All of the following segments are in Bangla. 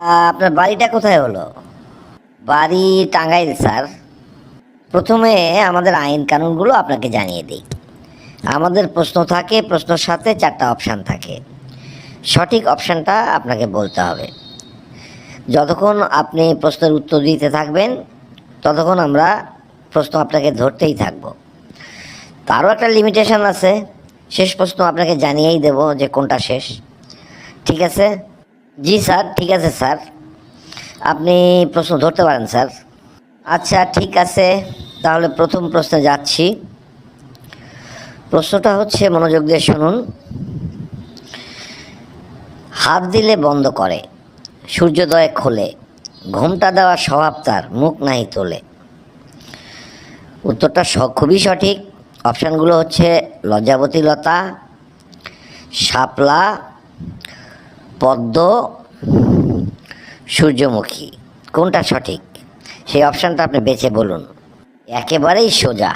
আপনার বাড়িটা কোথায় হলো? বাড়ি টাঙ্গাইল, স্যার। প্রথমে আমাদের আইন কানুনগুলো আপনাকে জানিয়ে দিই। আমাদের প্রশ্ন থাকে, প্রশ্নের সাথে চারটা অপশান থাকে। সঠিক অপশানটা আপনাকে বলতে হবে। যতক্ষণ আপনি প্রশ্নের উত্তর দিতে থাকবেন, ততক্ষণ আমরা প্রশ্ন আপনাকে ধরতেই থাকব। তারও একটা লিমিটেশন আছে। শেষ প্রশ্ন আপনাকে জানিয়েই দেব যে কোনটা শেষ। ঠিক আছে? জি, স্যার, ঠিক আছে, স্যার। আপনি প্রশ্ন ধরতে পারেন, স্যার। আচ্ছা ঠিক আছে। তাহলে প্রথম প্রশ্নে যাচ্ছি। প্রশ্নটা হচ্ছে, মনোযোগ দিয়ে শুনুন। হাত দিলে বন্ধ করে, সূর্যোদয় খোলে, ঘুমটা দেওয়ার স্বভাব তার, মুখ নাই তোলে। উত্তরটা খুবই সঠিক। অপশানগুলো হচ্ছে লজ্জাবতী লতা শাপলা পদ্ম সূর্যমুখী। কোনটা সঠিক? সেই অপশানটা আপনি বেছে বলুন। একেবারেই সোজা।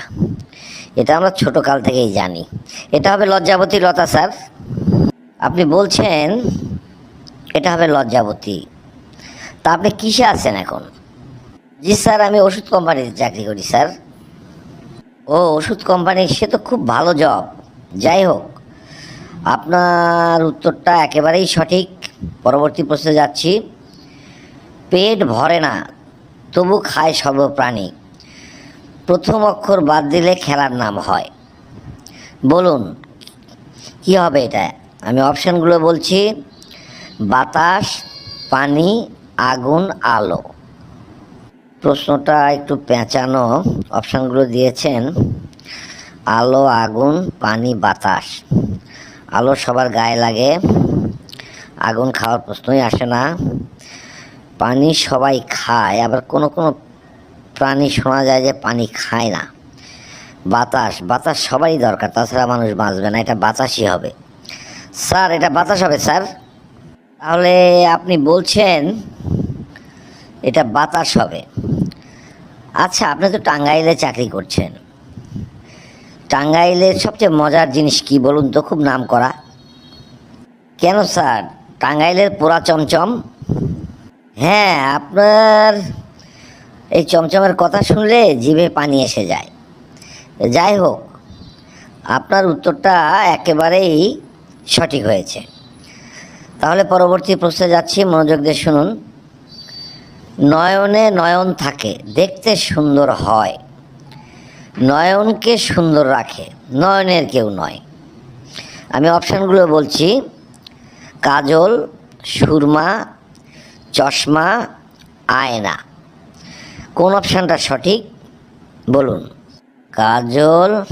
এটা আমরা ছোট কাল থেকেই জানি। এটা হবে লজ্জাবতী লতা স্যার। আপনি বলছেন এটা হবে লজ্জাবতী। তা আপনি কিসে আছেন এখন? জি স্যার, আমি ওষুধ কোম্পানিতে চাকরি করি, স্যার। ও, ওষুধ কোম্পানি সে তো খুব ভালো জব। যাই হোক আপনার উত্তরটা একেবারেই সঠিক। পরবর্তী প্রশ্নে যাচ্ছি। পেট ভরে না, তবু খায় সর্বপ্রাণী। প্রথম অক্ষর বাদ দিলে খেলার নাম হয়। বলুন, কি হবে এটা? আমি অপশানগুলো বলছি। বাতাস, পানি, আগুন, আলো। প্রশ্নটা একটু পেঁচানো অপশানগুলো দিয়েছেন। আলো, আগুন, পানি, বাতাস। আলো সবার গায়ে লাগে, আগুন খাওয়ার প্রশ্নই আসে না। পানি সবাই খায়, আবার কোনো কোনো প্রাণী শোনা যায় যে পানি খায় না। বাতাস বাতাস সবারই দরকার, তাছাড়া মানুষ বাঁচবে না, এটা বাতাসই হবে। স্যার, এটা বাতাস হবে, স্যার? তাহলে আপনি বলছেন এটা বাতাস হবে। আচ্ছা আপনি তো টাঙ্গাইলে চাকরি করছেন। টাঙ্গাইলের সবচেয়ে মজার জিনিস কি বলুন তো খুব নাম করা কেন স্যার? টাঙ্গাইলের পোড়া চমচম? হ্যাঁ আপনার এই চমচমের কথা শুনলে জিভে পানি এসে যায়। যাই হোক, আপনার উত্তরটা একেবারেই সঠিক হয়েছে। তাহলে পরবর্তী প্রশ্নে যাচ্ছি, মনোযোগ দিয়ে শুনুন। নয়নে নয়ন থাকে, দেখতে সুন্দর হয়। নয়নকে সুন্দর রাখে, নয়নের কেউ নয়। আমি অপশানগুলো বলছি, কাজল, সুরমা, চশমা, আয়না। কোন অপশানটা সঠিক? বলুন। কাজল,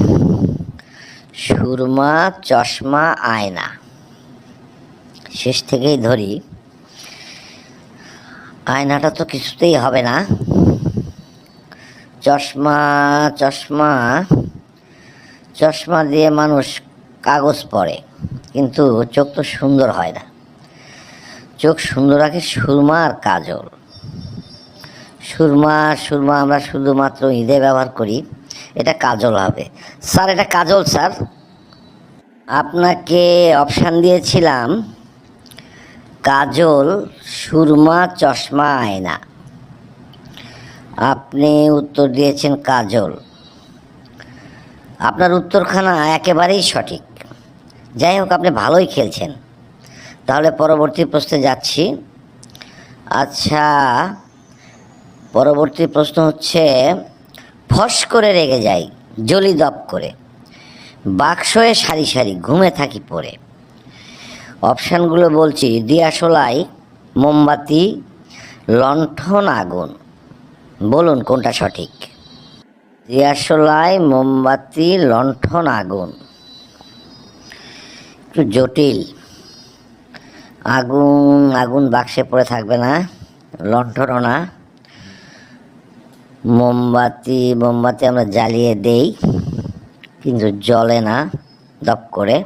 সুরমা, চশমা, আয়না। শেষ থেকেই ধরি। আয়নাটা তো কিছুতেই হবে না। চশমা চশমা চশমা দিয়ে মানুষ কাগজ পড়ে, কিন্তু চোখ তো সুন্দর হয় না। চোখ সুন্দর রাখে সুরমা আর কাজল। সুরমা সুরমা আমরা শুধুমাত্র ঈদে ব্যবহার করি, এটা কাজল হবে। স্যার, এটা কাজল, স্যার। আপনাকে অপশান দিয়েছিলাম, কাজল, সুরমা, চশমা, আয়না। আপনি উত্তর দিয়েছেন কাজল। আপনার উত্তরখানা একেবারেই সঠিক। যাই হোক, আপনি ভালোই খেলছেন। তাহলে পরবর্তী প্রশ্নে যাচ্ছি। আচ্ছা পরবর্তী প্রশ্ন হচ্ছে, ফস করে রেগে যাই, জলি দপ করে। বাক্সয়ে সারি সারি ঘুমে থাকি পড়ে। অপশানগুলো বলছি দিয়াশোলাই মোমবাতি, লণ্ঠন আগুন। বলুন, কোনটা সঠিক? দিয়াশোলাই মোমবাতি, লণ্ঠন, আগুন। একটু জটিল। আগুন আগুন বাক্সে পড়ে থাকবে না, লণ্ঠনও না। মোমবাতি মোমবাতি আমরা জ্বালিয়ে দেই, কিন্তু জ্বলে না, দপ করে।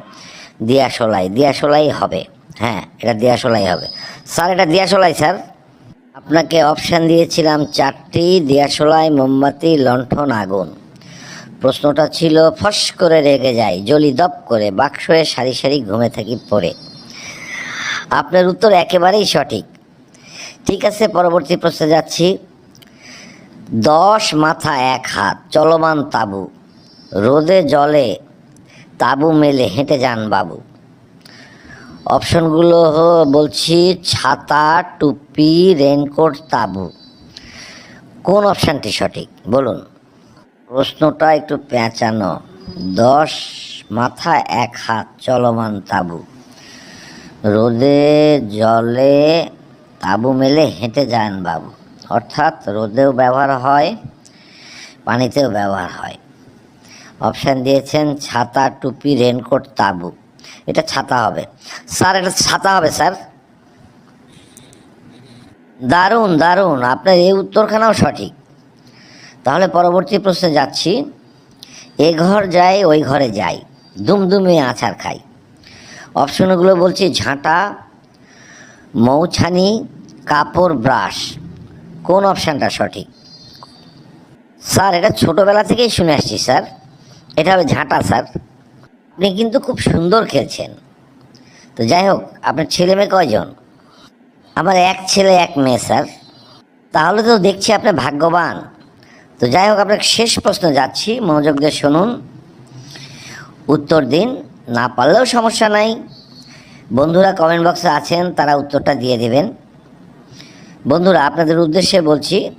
দিয়াশলাই দিয়াশলাই হবে। হ্যাঁ এটা দিয়াশলাই হবে। স্যার, এটা দিয়াশলাই স্যার। আপনাকে অপশান দিয়েছিলাম চারটি দিয়াশলাই মোমবাতি, লণ্ঠন, আগুন। প্রশ্নটা ছিল, ফস করে রেগে যায় জলি দপ করে বাক্সয়ে সারি সারি ঘুমে থাকি পড়ে। আপনার উত্তর একেবারেই সঠিক। ঠিক আছে, পরবর্তী প্রশ্নে যাচ্ছি। দশ, মাথা এক হাত, চলমান তাবু। রোদে, জলে তাবু মেলে, হেঁটে যান বাবু। অপশনগুলো বলছি ছাতা, টুপি রেনকোট তাবু। কোন অপশানটি সঠিক? বলুন। প্রশ্নটা একটু পেঁচানো। দশ, মাথা এক হাত, চলমান তাবু। রোদে, জলে তাবু মেলে হেঁটে যান বাবু। অর্থাৎ রোদেও ব্যবহার হয়, পানিতেও ব্যবহার হয়। অপশান দিয়েছেন ছাতা, টুপি রেনকোট তাবু। এটা ছাতা হবে। স্যার, এটা ছাতা হবে, স্যার। দারুণ দারুণ। আপনার এই উত্তরখানাও সঠিক। তাহলে পরবর্তী প্রশ্নে যাচ্ছি। এ ঘর যায়, ওই ঘরে যাই দুমদুমে আছার খাই অপশনগুলো বলছি, ঝাঁটা, মৌছানি, কাপড়, ব্রাশ। কোন অপশানটা সঠিক? স্যার, এটা ছোটোবেলা থেকেই শুনে আসছি, স্যার। এটা হবে ঝাঁটা, স্যার। আপনি কিন্তু খুব সুন্দর খেলছেন। তো যাই হোক, আপনার ছেলে মেয়ে কয়জন? আমার এক ছেলে, এক মেয়ে, স্যার। তাহলে তো দেখছি আপনি ভাগ্যবান। তো যাই হোক আপনার শেষ প্রশ্ন যাচ্ছি, মনোযোগ দিয়ে শুনুন। উত্তর দিন, না পারলেও সমস্যা নাই। বন্ধুরা কমেন্ট বক্সে আছেন, তারা উত্তরটা দিয়ে দেবেন। বন্ধুরা, আপনাদের উদ্দেশ্যে বলছি,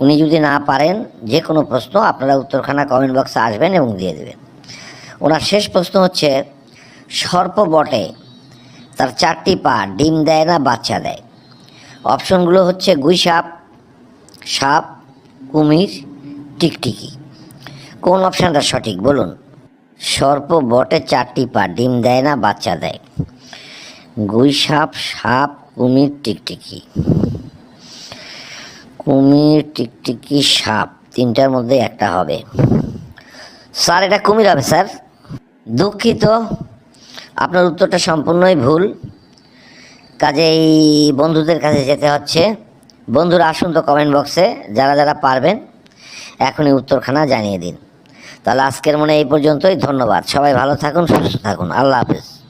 উনি যদি না পারেন যে কোনো প্রশ্ন আপনারা উত্তরখানা কমেন্ট বক্সে আসবেন এবং দিয়ে দেবেন। ওনার শেষ প্রশ্ন হচ্ছে, সর্প বটে, তার চারটি পা ডিম দেয় না, বাচ্চা দেয়। অপশনগুলো হচ্ছে গুই সাপ সাপ, কুমির, টিকটিকি। কোন অপশানটা সঠিক বলুন? সর্প বটে, চারটি পা ডিম দেয় না, বাচ্চা দেয়। গুই সাপ সাপ, কুমির, টিকটিকি। কুমির, টিকটিকি, সাপ, তিনটার মধ্যে একটা হবে। স্যার, এটা কুমির হবে, স্যার। দুঃখিত। আপনার উত্তরটা সম্পূর্ণই ভুল। কাজেই বন্ধুদের কাছে যেতে হচ্ছে। বন্ধুরা আসুন তো কমেন্ট বক্সে যারা যারা পারবেন, এখনই উত্তরখানা জানিয়ে দিন। তাহলে আজকের মনে এই পর্যন্তই। ধন্যবাদ। সবাই ভালো থাকুন, সুস্থ থাকুন। আল্লাহ হাফেজ।